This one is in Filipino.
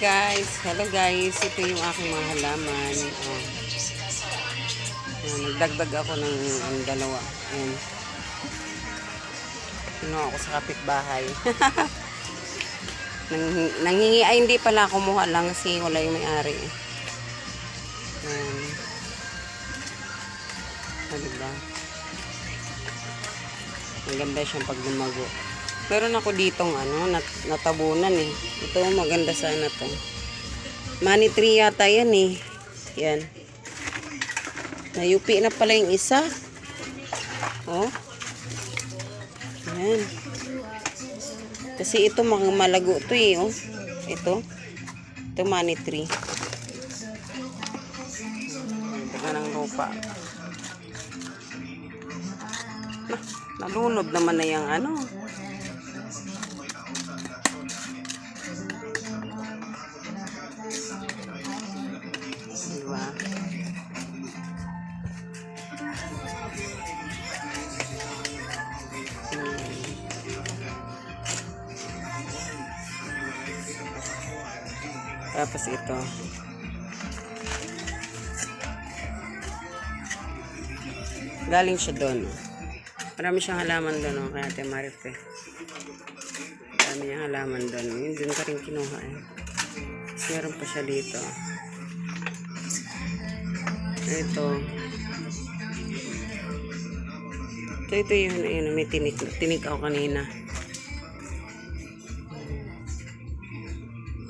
guys. Hello guys. Ito yung aking mga halaman. Oh. Ayan, nagdagdag ako ng ang dalawa. Ayan. Kinuha ako sa kapitbahay. Nang, nanghingi, ay hindi pala kumuha lang kasi wala yung may-ari. Ayan. Ah, diba? Ang ganda siyang pag lumago. Meron ako ditong ano, nat natabunan eh. Ito maganda sana to. Money tree yata yan eh. Yan. Nayupi na pala yung isa. Oh. Yan. Kasi ito mga malago to eh. Oh. Ito. Ito money tree. Taga ng lupa. Nah, nalunod naman na yung ano. Diba? Tapos ito. Galing siya doon. Marami siyang halaman doon, oh, kaya Ate Marife. Marami niyang halaman doon. Yun, doon ka rin kinuha eh. Tapos meron pa siya dito. Ito. Ito, ito yun, yun, may tinik, tinik ako kanina.